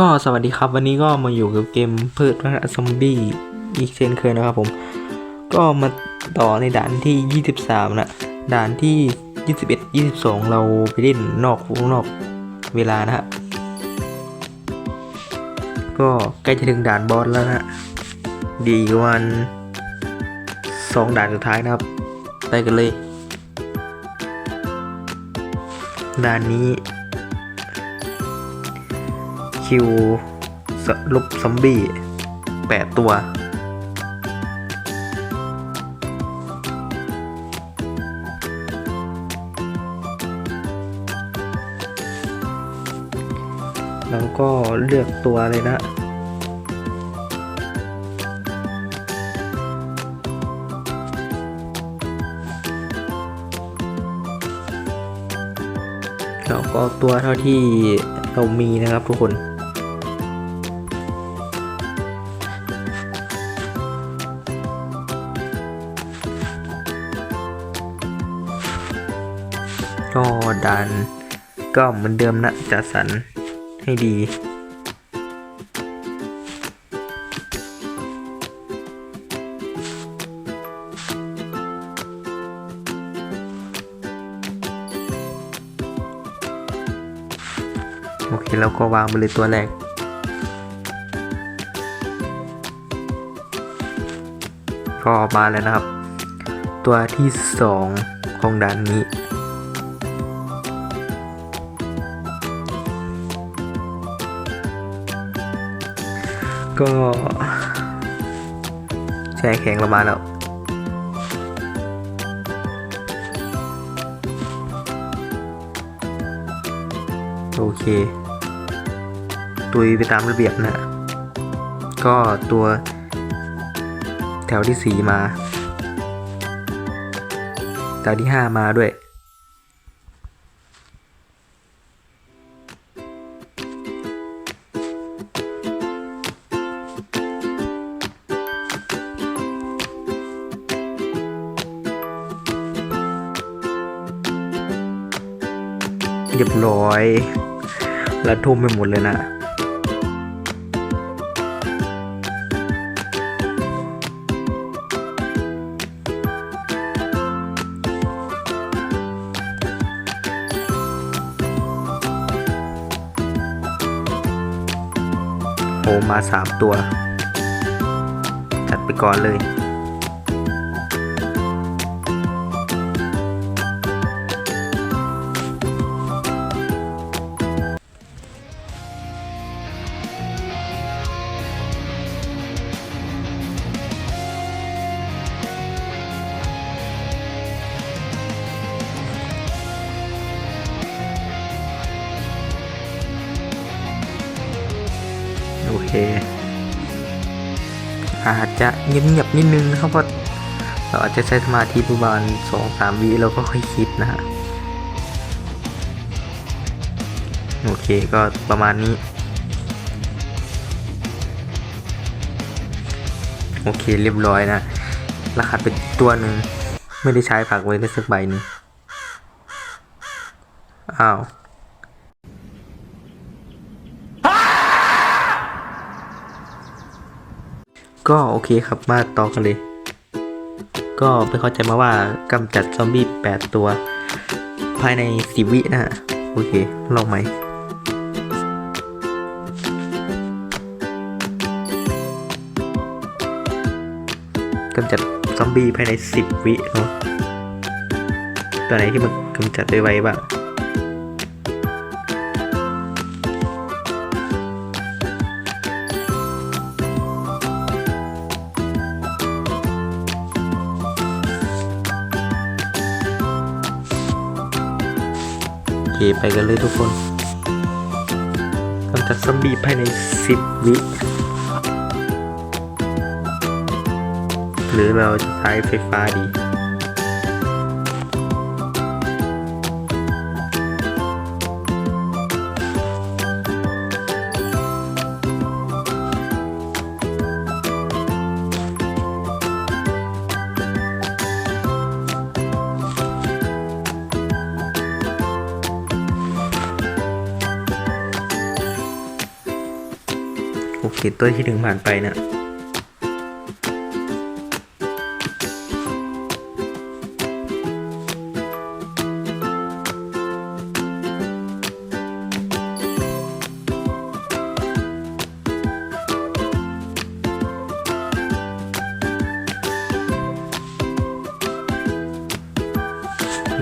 ก็สวัสดีครับวันนี้ก็มาอยู่กับเกมพืชพันธุ์ซอมบี้อีกเช่นเคยนะครับผม ก็มาต่อในด่านที่ 23 นะ ด่านที่ 21 22 เราไปเล่นนอกนอกเวลานะฮะก็ใกล้จะถึงด่านบอสแล้วนะดีกว่าวันสองด่านสุดท้ายนะครับ ไปกันเลย ด่านนี้ คิวสลบซอมบี้แปดตัวแล้วก็เลือกตัวเลยนะแล้วก็ตัวเท่าที่เรามีนะครับทุกคน ก็ดัน ก็เหมือนเดิมนะจัดสรรให้ดีโอเคแล้วก็วางไปเลยตัวแรก ก็มาแล้วนะครับ ตัวที่สองของด่านนี้ ก็แช่แข็งเรามาแล้วโอเค ตุยไปตามระเบียบนะ ก็ตัวแถวที่สี่มา แถวที่ห้ามาด้วย เรียบร้อย แล้วทุ่มไปหมดเลยนะโอมาสามตัว จัดไปก่อนเลย อาจจะเงียบๆนิดนึงนะครับเพราะเราอาจจะใช้สมาธิประมาณสองสามวิเราก็ค่อยคิดนะฮะโอเคก็ประมาณนี้ โอเคเรียบร้อยนะรหัสเป็นตัวหนึ่งไม่ได้ใช้ผักไว้เลยสักใบหนึงอ้าว ก็โอเคครับมาต่อกันเลย ก็ไปเข้าใจมาว่ากำจัดซอมบี้ 8 ตัว ภายในสิวินะฮะโอเคลองไหมกำจัดซอมบี้ภายใน 10 วิเนาะตัวไหนที่มันกำจัดได้ไวบ้าง ไปกันเลยทุกคนกำจัดซอมบี้ภายใน 10 วิ หรือเราจะใช้ไฟฟ้าดี ห็นตัวที่หนึ่งผ่านไปเนะ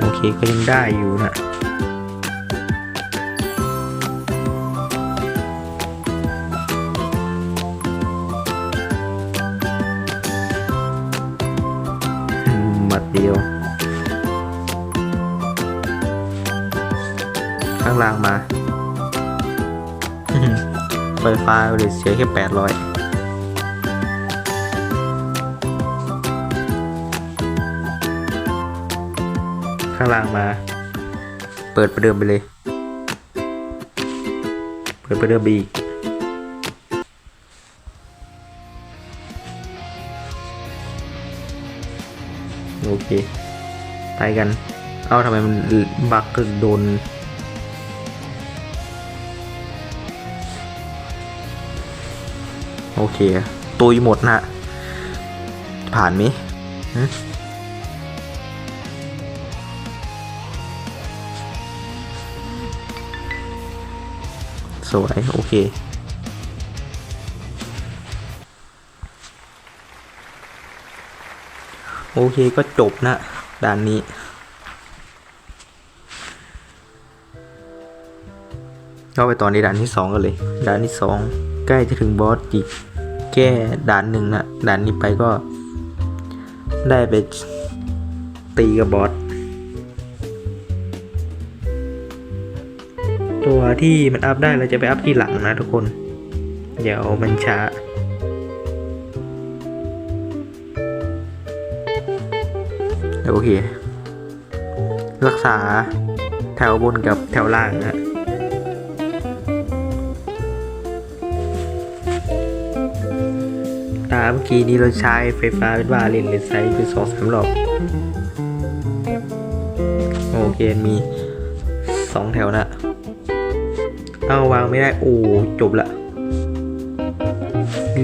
โอเคก็ยังได้อยู่นะ ไฟฟ้าเลยเสียแค่แปดร้อยข้างล่างมา เปิดประเดิมไปเลย เปิดประเดิมไปอีกโอเค ไปกัน เอ้าทำไมมันบักก็โดน โอเค ตุยหมดนะผ่านไหมสวย โอเคโอเคก็จบนะด่านนี้ ก็ไปต่อในด่านที่สองกันเลย ด่านที่สอง ใกล้จะถึงบอสอีกแก้ด่านหนึ่งนะด่านนี้ไปก็ ได้ไปตีกับบอสตัวที่มันอัพได้เราจะไปอัพที่หลังนะทุกคน เดี๋ยวมันช้า โอเค รักษาแถวบนกับแถวล่างนะาเมื่อกี้นี้เราใช้ไฟฟ้าเป็นว่าเล่นเลยใช้ไปสองสามรอบโอเคมีสองแถวนะเอาวางไม่ได้ โอ้จบละ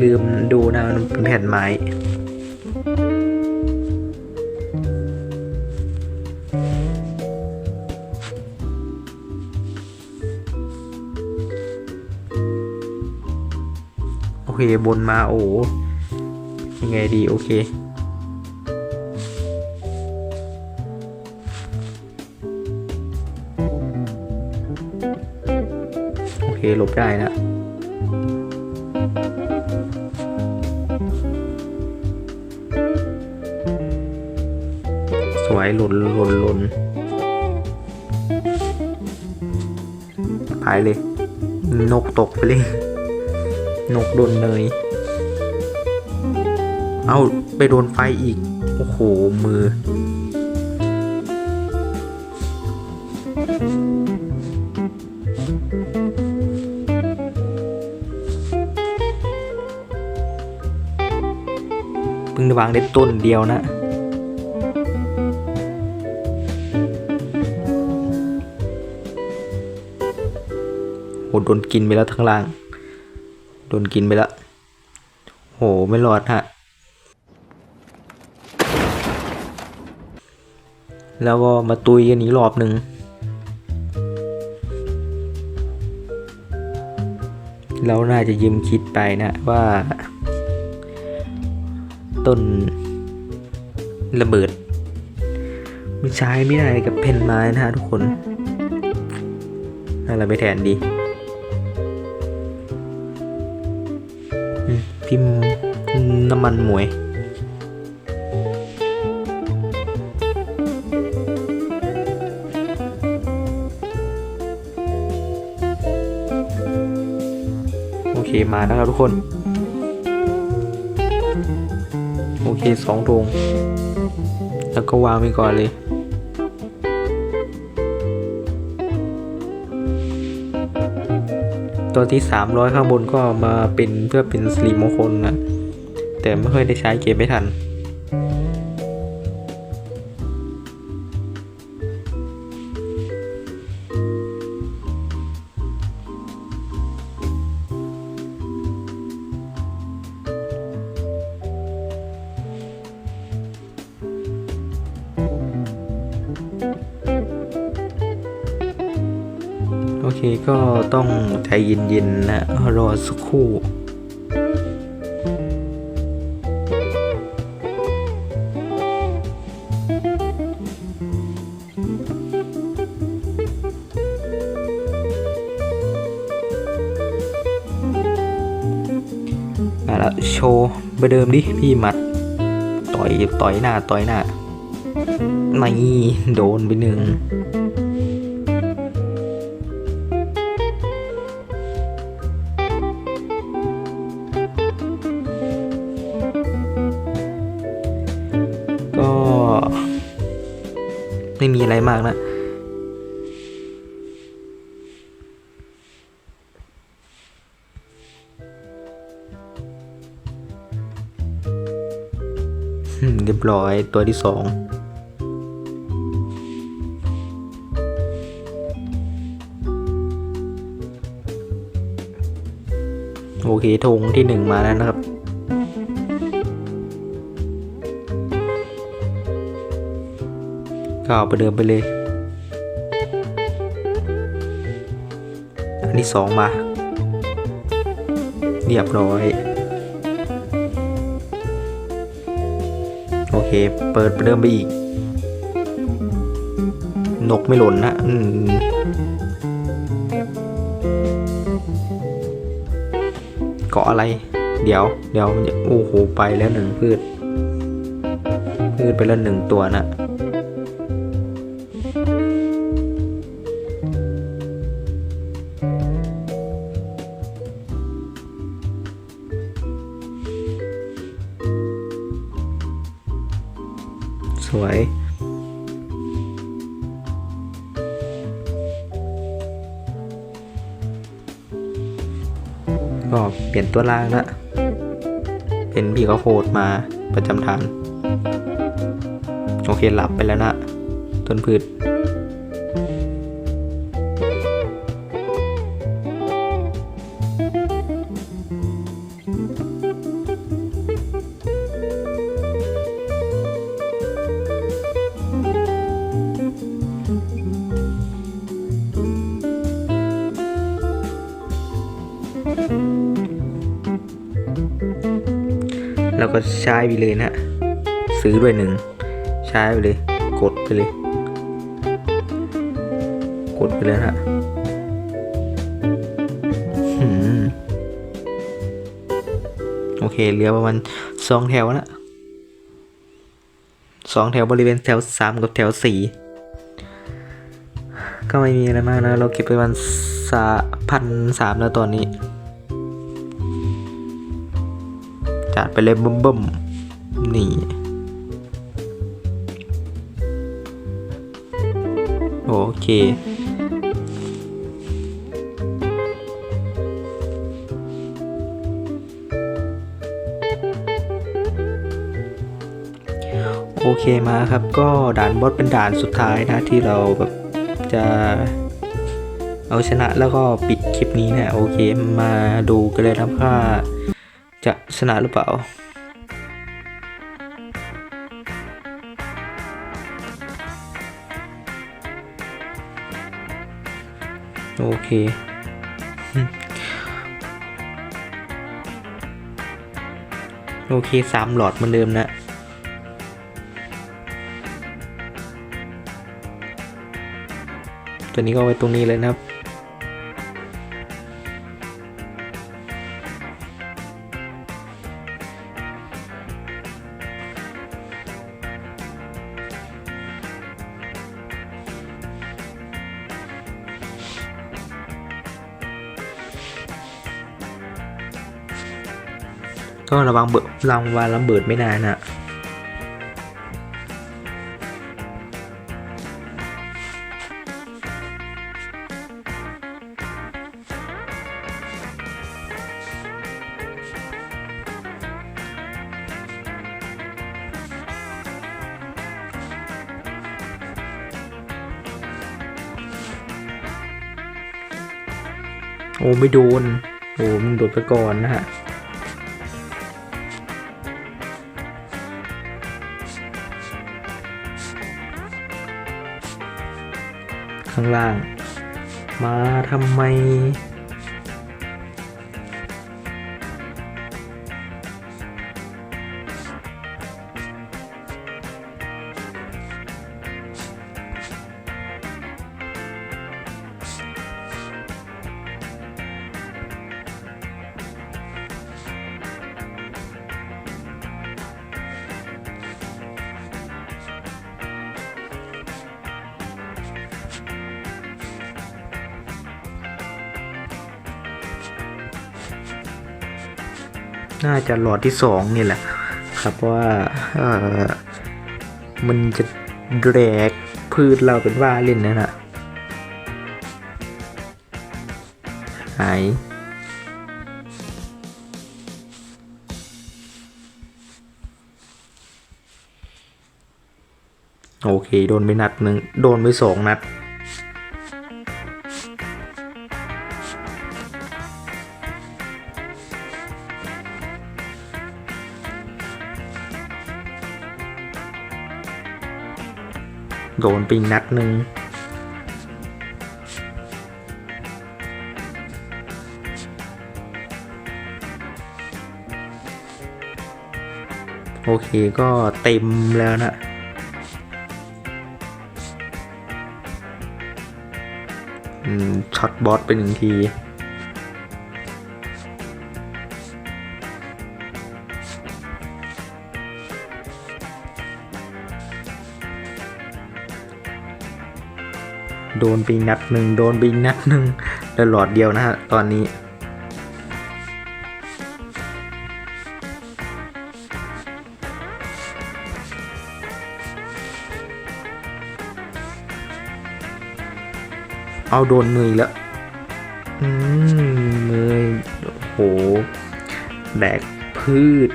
ลืมดูนะมันเป็นแผ่นไม้โอเคบนมาโอ้ ยังไงดีโอเคโอเคลบได้นะสวยหล่นหล่นหล่นหายเลย นกตกไปเลย นกโดนเนย เอาไปโดนไฟอีก โอ้โห มือ เพิ่งวางได้ต้นเดียวนะโหโดนกินไปแล้วทั้งล่าง โดนกินไปแล้ว โห ไม่รอดฮะ แล้วก็มาตุยกันอีกรอบหนึ่งเราน่าจะยืมคิดไปนะว่า ต้นระเบิดมันใช้ไม่ได้กับเพนไม้นะฮะทุกคนอะไรไปแทนดีพิมพ์น้ำมันหมวย มาแล้วครับทุกคน โอเคสองธงแล้วก็วางไปก่อนเลยตัวที่ 300 ข้างบนก็มาเป็นเพื่อเป็นสลีมงคลนะแต่ไม่ค่อยได้ใช้เกมไม่ทัน โอเคก็ต้องใจเย็นๆนะรอสักครู่มาแล้วโชว์ไปเดิมดิพี่มัด ต่อยต่อยหน้า ต่อยหน้า ไม่โดนไปหนึ่ง ไม่มีอะไรมากนะเรียบร้อยตัวที่สองโอเคธงที่หนึ่งมาแล้วนะครับ ก็เอาไปเดิมไปเลย อันที่สองมา เรียบร้อย โอเค เปิดไปเดิมไปอีก นกไม่หล่นนะ อืมเกาะอะไร เดี๋ยว เดี๋ยวมันจะโอ้โห ไปแล้วหนึ่งพืช พืชไปแล้วหนึ่งตัวนะ สวยก็เปลี่ยนตัวล่างละเป็นพี่เขาโคดมาประจำทางโอเคหลับไปแล้วนะ ต้นพืช ก็ใช้ไปเลยนะซื้อด้วยหนึ่งใช้ไปเลย กดไปเลย กดไปเลยนะโอเคเหลือประมาณสองแถวนะสองแถวบริเวณแถวสามกับแถวสี่ก็ไม่มีอะไรมากนะ เราเก็บไปประมาณสาพันสามแล้วตอนนี้ จัดไปเลยบึ้มบึมนี่โอเคโอเคมาครับก็ด่านบอสเป็นด่านสุดท้ายนะที่เราแบบจะเอาชนะแล้วก็ปิดคลิปนี้นะโอเคมาดูกันเลยนะครับว่า ชนะหรือเปล่า โอเคโอเคสามหลอดเหมือนเดิมนะ ตัวนี้ก็ไว้ตรงนี้เลยนะครับ ก็ระวังเบิดระวังระเบิดไม่นานนะโอ้ไม่โดน โอ้มึงโดดไปก่อนนะฮะ ข้างล่าง มาทำไม น่าจะหลอดที่สองนี่แหละ ครับว่าเออมันจะแดกพืชเราเป็นว่าเล่นนั่นนะหายโอเค โดนไปนัดหนึ่งโดนไปสองนัด โดนไปนัดหนึ่งโอเคก็เต็มแล้วนะ ช็อตบอสไปหนึ่งที โดนไปนัดหนึ่งโดนไปนัดหนึ่งแล้วหลอดเดียวนะฮะตอนนี้ เอาโดนเมยแล้วอืมเมยโอ้โหแดกพืช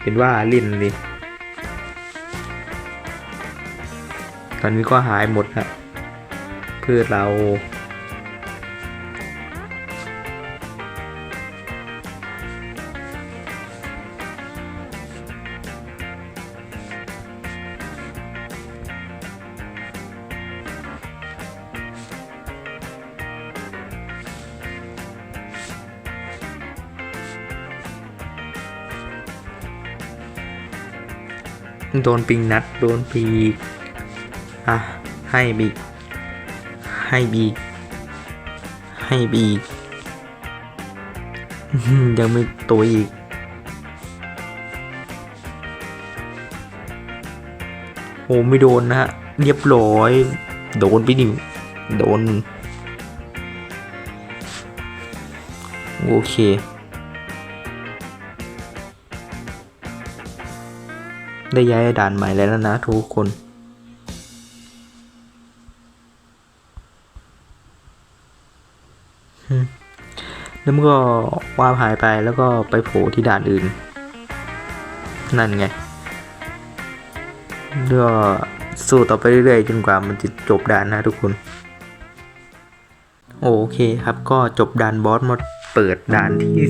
เป็นว่าเล่นเลยตอนนี้ก็หายหมดฮะ พืชเรา โดนปิงนัด โดนปีกอะ ให้บีก ให้บีให้บีอยังไม่ตัวอีก โอ้ไม่โดนนะฮะ เรียบร้อย โดนไปดิโดน โอเค ได้ย้ายด่านใหม่แล้วนะทุกคน แล้วมันก็ว่าบหายไปแล้วก็ไปโผล่ที่ด่านอื่น นั่นไงก็สู้ต่อไปเรื่อยๆ จนกว่ามันจะจบด่านนะทุกคน โอเคครับก็จบด่านบอสมาเปิดด่านที่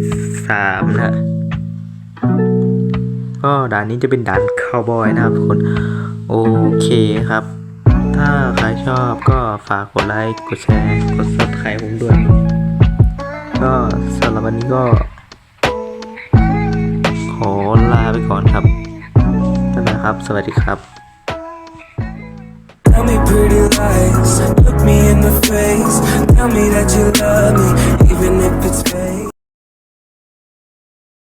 สามนะก็ด่านนี้จะเป็นด่านคาวบอยนะครับทุกคน โอเคครับ ถ้าใครชอบก็ฝากกดไลค์ กดแชร์ กด subscribe ผมด้วย วันนี้ก็ ขอลาไปก่อนครับบ๊ายบายครับ สวัสดีครับ Tell me pretty lies, look me in the face. Tell me that you love me, even if it's fake.